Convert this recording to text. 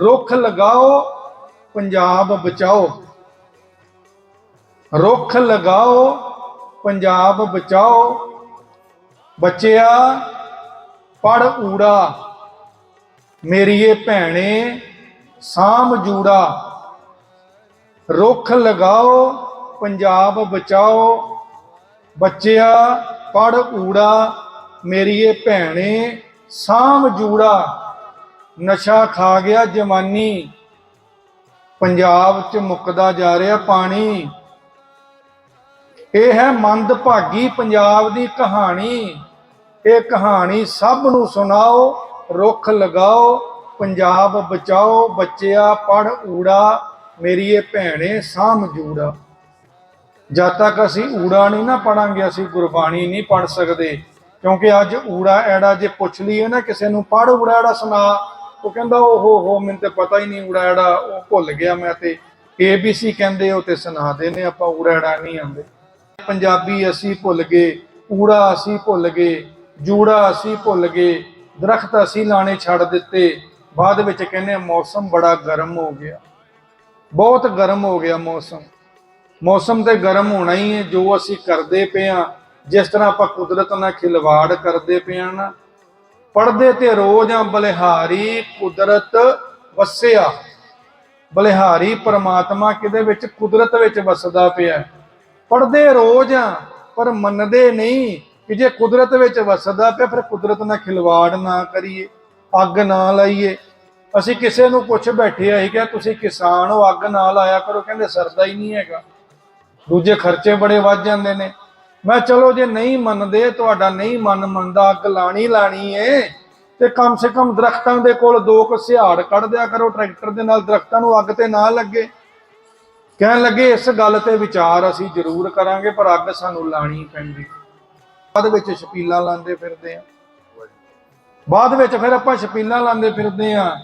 ਰੁੱਖ ਲਗਾਓ, ਪੰਜਾਬ ਬਚਾਓ। ਰੁੱਖ ਲਗਾਓ, ਪੰਜਾਬ ਬਚਾਓ। ਬੱਚਿਆ, ਪੜ ਊੜਾ। ਮੇਰੀਏ ਭੈਣੇ ਸਾਮ ਜੂੜਾ। ਰੁੱਖ ਲਗਾਓ, ਪੰਜਾਬ ਬਚਾਓ। ਬੱਚਿਆ, ਪੜ ਊੜਾ। ਮੇਰੀਏ ਭੈਣੇ ਸਾਮ ਜੂੜਾ। ਨਸ਼ਾ ਖਾ ਗਿਆ ਜਵਾਨੀ। ਪੰਜਾਬ 'ਚ ਮੁੱਕਦਾ ਜਾ ਰਿਹਾ ਪਾਣੀ। ਇਹ ਹੈ ਮੰਦਭਾਗੀ ਪੰਜਾਬ ਦੀ ਕਹਾਣੀ। ਇਹ ਕਹਾਣੀ ਸਭ ਨੂੰ ਸੁਣਾਓ, ਰੁੱਖ ਲਗਾਓ, ਪੰਜਾਬ ਬਚਾਓ, ਬੱਚਿਆ ਪੜ ਊੜਾ, ਮੇਰੀ ਮੇਰੀਏ ਭੈਣੇ ਸਾਮ ਜੂੜਾ। ਜਦ ਤੱਕ ਅਸੀਂ ਊੜਾ ਨਹੀਂ ਨਾ ਪੜਾਂਗੇ, ਅਸੀਂ ਗੁਰਬਾਣੀ ਨਹੀਂ ਪੜ ਸਕਦੇ। ਕਿਉਂਕਿ ਅੱਜ ਊੜਾ ਐੜਾ ਜੇ ਪੁੱਛ ਲਈਏ ਨਾ ਕਿਸੇ ਨੂੰ ਪੜ ਊੜਾ ਐੜਾ ਸੁਣਾ ਉਹ ਕਹਿੰਦਾ ਓਹੋ ਹੋ ਮੈਨੂੰ ਤੇ ਪਤਾ ਹੀ ਨਹੀਂ ਉੜਾੜਾ ਉਹ ਭੁੱਲ ਗਿਆ ਮੈਂ ਤੇ ABC ਕਹਿੰਦੇ ਉਹ ਤੇ ਸੁਣਾਦੇ ਨੇ ਆਪਾਂ ਉੜਾੜਾ ਨਹੀਂ ਆਉਂਦੇ। ਪੰਜਾਬੀ ਅਸੀਂ ਭੁੱਲ ਗਏ, ਊੜਾ ਅਸੀਂ ਭੁੱਲ ਗਏ, ਜੂੜਾ ਅਸੀਂ ਭੁੱਲ ਗਏ, ਦਰਖਤ ਅਸੀਂ ਲਾਣੇ ਛੱਡ ਦਿੱਤੇ, ਬਾਅਦ ਵਿੱਚ ਕਹਿੰਦੇ ਮੌਸਮ ਬੜਾ ਗਰਮ ਹੋ ਗਿਆ। ਬਹੁਤ ਗਰਮ ਹੋ ਗਿਆ ਮੌਸਮ। ਮੌਸਮ ਤੇ ਗਰਮ ਹੋਣਾ ਹੀ ਹੈ, ਜੋ ਅਸੀਂ ਕਰਦੇ ਪਏ ਆ ਜਿਸ ਤਰ੍ਹਾਂ ਆਪਾਂ ਕੁਦਰਤ ਨਾਲ ਖਿਲਵਾੜ ਕਰਦੇ ਪਏ ਆ ਨਾ ਪੜਦੇ ਤੇ ਰੋਜ਼ ਆ ਬਲਿਹਾਰੀ ਕੁਦਰਤ ਵਸਿਆ। ਬਲਿਹਾਰੀ ਪਰਮਾਤਮਾ ਕਿਦੇ ਵਿੱਚ? ਕੁਦਰਤ ਵਿੱਚ ਵਸਦਾ ਪਿਆ। ਪੜਦੇ ਰੋਜ਼ ਆ, ਪਰ ਮੰਨਦੇ ਨਹੀਂ ਕਿ ਜੇ ਕੁਦਰਤ ਵਿੱਚ ਵਸਦਾ ਪਿਆ, ਫਿਰ ਕੁਦਰਤ ਨਾਲ ਖਿਲਵਾੜ ਨਾ ਕਰੀਏ, ਅੱਗ ਨਾ ਲਾਈਏ। ਅਸੀਂ ਕਿਸੇ ਨੂੰ ਪੁੱਛ ਬੈਠੇ ਆ ਹੀ ਕਿ ਤੁਸੀਂ ਕਿਸਾਨ ਹੋ, ਅੱਗ ਨਾ ਲਾਇਆ ਕਰੋ। ਕਹਿੰਦੇ, ਸਰਦਾ ਹੀ ਨਹੀਂ ਹੈਗਾ। ਦੂਜੇ ਖਰਚੇ ਬੜੇ ਵੱਧ ਜਾਂਦੇ ਨੇ। ਮੈਂ ਚਲੋ ਜੇ ਨਹੀਂ ਮੰਨਦੇ, ਤੁਹਾਡਾ ਨਹੀਂ ਮਨ ਮੰਨਦਾ, ਅੱਗ ਲਾਣੀ ਲਾਣੀ ਏ, ਤੇ ਕਮ ਸੇ ਕਮ ਦਰਖਤਾਂ ਦੇ ਕੋਲ ਦੋ ਕੁ ਸਿਹਾੜ ਕੱਢ ਦਿਆ ਕਰੋ, ਟਰੈਕਟਰ ਦੇ ਨਾਲ ਦਰਖਤਾਂ ਨੂੰ ਅੱਗ ਤੇ ਨਾ ਲੱਗੇ। ਕਹਿਣ ਲੱਗੇ, ਇਸ ਗੱਲ ਤੇ ਵਿਚਾਰ ਅਸੀਂ ਜ਼ਰੂਰ ਕਰਾਂਗੇ, ਪਰ ਅੱਗ ਸਾਨੂੰ ਲਾਣੀ ਪੈਂਦੀ। ਬਾਅਦ ਵਿੱਚ ਛਪੀਲਾਂ ਲਾਉਂਦੇ ਫਿਰਦੇ ਆ। ਬਾਅਦ ਵਿੱਚ ਫਿਰ ਆਪਾਂ ਛਪੀਲਾਂ ਲਾਉਂਦੇ ਫਿਰਦੇ ਆ।